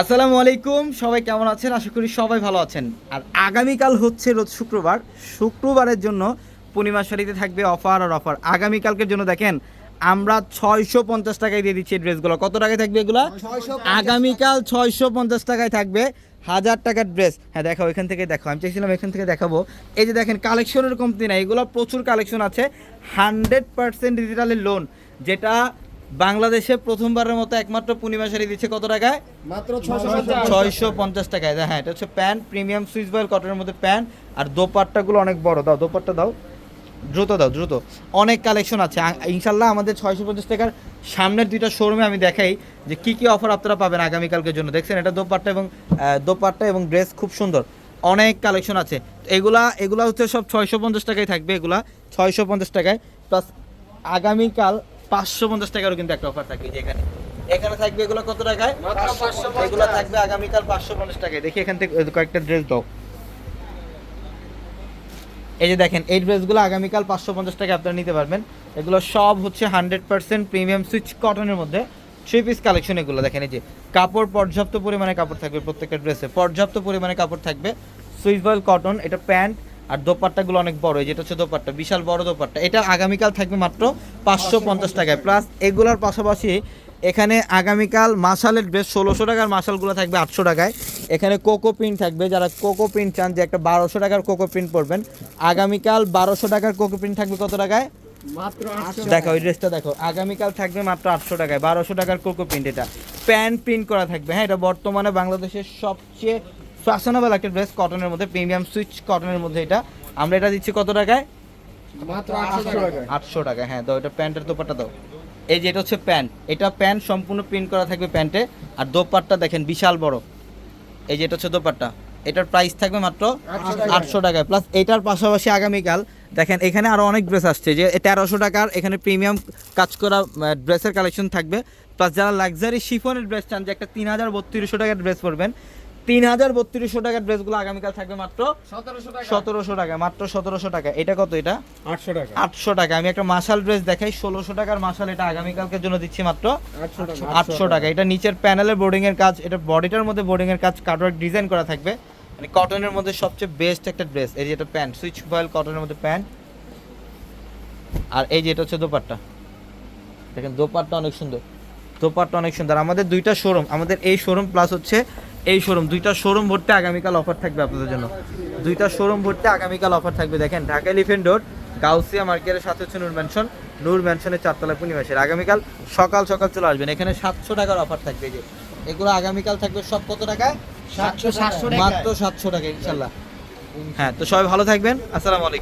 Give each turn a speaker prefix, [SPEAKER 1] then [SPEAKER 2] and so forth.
[SPEAKER 1] আসসালামু আলাইকুম সবাই কেমন আছেন? আশা করি সবাই ভালো আছেন। আর আগামীকাল হচ্ছে রোজ শুক্রবার। শুক্রবারের জন্য পূর্ণিমা শাড়িতে থাকবে অফার আর অফার। আগামীকালকের জন্য দেখেন আমরা ছয়শো পঞ্চাশ টাকায় দিয়ে দিচ্ছি এই ড্রেসগুলো। কত টাকায় থাকবে এগুলো? আগামীকাল ছয়শো পঞ্চাশ টাকায় থাকবে হাজার টাকার ড্রেস। হ্যাঁ দেখো এখান থেকে দেখো আমি চাইছিলাম এখান থেকে দেখাবো। এই যে দেখেন কালেকশনের কমতি না এগুলো প্রচুর কালেকশন আছে। হান্ড্রেড পার্সেন্ট ডিজিটালের লোন যেটা বাংলাদেশে প্রথমবারের মতো একমাত্র পূর্ণিমা শাড়ি দিচ্ছে কত টাকায়?
[SPEAKER 2] মাত্র
[SPEAKER 1] ছয়শো পঞ্চাশ টাকায়। হ্যাঁ এটা হচ্ছে প্যান্ট প্রিমিয়াম সুইস বয়েল কটনের মধ্যে প্যান্ট আর দোপাট্টাগুলো অনেক বড়। দাও দোপাট্টা দাও। দ্রুত দাও দ্রুত। অনেক কালেকশন আছে। ইনশাল্লাহ আমাদের ছয়শো পঞ্চাশ টাকার সামনের দুইটা শোরুমে আমি দেখাই যে কি কি অফার আপনারা পাবেন আগামীকালকের জন্য। দেখছেন এটা দোপাট্টা এবং দোপাট্টা এবং ড্রেস খুব সুন্দর। অনেক কালেকশন আছে। এগুলা এগুলা হচ্ছে সব ছয়শো পঞ্চাশ টাকায় থাকবে এগুলা ছয়শো পঞ্চাশ টাকায়। প্লাস আগামীকাল পাঁচশো পঞ্চাশ টাকারও কিন্তু একটা অফার থাকে যে এখানে। এখানে থাকবে এগুলো কত টাকায়? এগুলো থাকবে আগামীকাল পাঁচশো পঞ্চাশ টাকায়। দেখি এখান থেকে কয়েকটা ড্রেস দাও। এই যে দেখেন এই ড্রেসগুলো আগামীকাল পাঁচশো পঞ্চাশ টাকা আপনারা নিতে পারবেন। এগুলো সব হচ্ছে হান্ড্রেড পার্সেন্ট প্রিমিয়াম সুইচ কটনের মধ্যে। থ্রি পিস কালেকশন এগুলো দেখেন এই যে। কাপড় পর্যাপ্ত পরিমাণে কাপড় থাকবে প্রত্যেকটা ড্রেসে পর্যাপ্ত পরিমাণে কাপড় থাকবে। সুইচ বয়েল কটন এটা প্যান্ট আর দোপাট্টাগুলো অনেক বড় এই যেটা হচ্ছে দোপাট্টা বিশাল বড় দোপাট্টা। এটা আগামীকাল থাকবে মাত্র পাঁচশো পঞ্চাশ টাকায়। প্লাস এগুলোর পাশাপাশি এখানে আগামীকাল মাসালের ড্রেস ষোলোশো টাকার মাসালগুলো থাকবে আটশো টাকায়। এখানে কোকো প্রিন্ট থাকবে যারা কোকো প্রিন্ট চান যে একটা বারোশো টাকার কোকো প্রিন্ট পরবেন। আগামীকাল বারোশো টাকার কোকো প্রিন্ট থাকবে কত টাকায়? দেখো ওই ড্রেসটা দেখো আগামীকাল থাকবে মাত্র আটশো টাকায় বারোশো টাকার কোকো প্রিন্ট এটা। প্যান্ট প্রিন্ট করা থাকবে হ্যাঁ এটা বর্তমানে বাংলাদেশের সবচেয়ে ফ্যাশনেবল একটা ড্রেস কটনের মধ্যে প্রিমিয়াম সুইচ কটনের মধ্যে এটা। আমরা এটা দিচ্ছি কত টাকায়?
[SPEAKER 2] মাত্র আটশো টাকা।
[SPEAKER 1] হ্যাঁ দাও এটা প্যান্টের দোপাট্টা দাও। এই যে এটা হচ্ছে প্যান্ট এটা প্যান্ট সম্পূর্ণ প্রিন্ট করা থাকবে প্যান্টে। আর দোপাট্টা দেখেন বিশাল বড়। এই যে এটা হচ্ছে দোপাট্টা এটার প্রাইস থাকবে মাত্র।
[SPEAKER 2] আটশো
[SPEAKER 1] টাকায়। প্লাস এটার পাশাপাশি আগামীকাল দেখেন এখানে আরও অনেক ড্রেস আসছে যে তেরোশো টাকার এখানে প্রিমিয়াম কাজ করা ড্রেসের কালেকশন থাকবে। প্লাস যারা লাক্সারি শিফনের ড্রেস চান যে একটা তিন হাজার বত্রিশশো টাকার ড্রেস পরবেন তিন হাজার বত্রিশশো টাকার ড্রেসগুলো আগামীকাল থাকবে মাত্র
[SPEAKER 2] সতেরোশো টাকা।
[SPEAKER 1] মাত্র সতেরোশো টাকা। এটা কত এটা?
[SPEAKER 2] আটশো টাকা।
[SPEAKER 1] আটশো টাকা। আমি একটা মাসাল ড্রেস দেখাই ষোলোশো টাকার মাসাল এটা আগামীকালকের জন্য দিচ্ছি মাত্র
[SPEAKER 2] আটশো টাকা।
[SPEAKER 1] এটা নিচের প্যানেলের বোর্ডিং এর কাজ এটা বডিটার মধ্যে বোর্ডিং এর কাজ কাটওয়ার্ক ডিজাইন করা থাকবে। মানে কটনের মধ্যে সবচেয়ে বেস্ট একটা ড্রেস এই যে এটা প্যান্ট সুইচ বয়েল কটনের মধ্যে প্যান্ট আর এই যে এটা হচ্ছে দোপাট্টা। দেখেন দোপাট্টা অনেক সুন্দর। দোপাট্টা অনেক সুন্দর। আমাদের দুইটা শোরুম আমাদের এই শোরুম প্লাস হচ্ছে এই শোরুম দুইটা শোরুম ভর্তি আগামীকাল অফার থাকবে আপনাদের জন্য। দুইটা শোরুম ভর্তি আগামীকাল অফার থাকবে। দেখেন ঢাকা এলিফেন্ট রোড গাউসিয়া মার্কেটের সাথে হচ্ছে নূর ম্যানশন নূর ম্যানশনের চারতলা পূর্ণিমাসের। আগামীকাল সকাল সকাল চলে আসবেন। এখানে সাতশো টাকার অফার থাকবে যে। এগুলো আগামীকাল থাকবে সব কত টাকায়?
[SPEAKER 2] সাতশো সাতশো
[SPEAKER 1] মাত্র সাতশো টাকা ইনশাল্লাহ হ্যাঁ তো সবাই ভালো থাকবেন। আসসালামু আলাইকুম।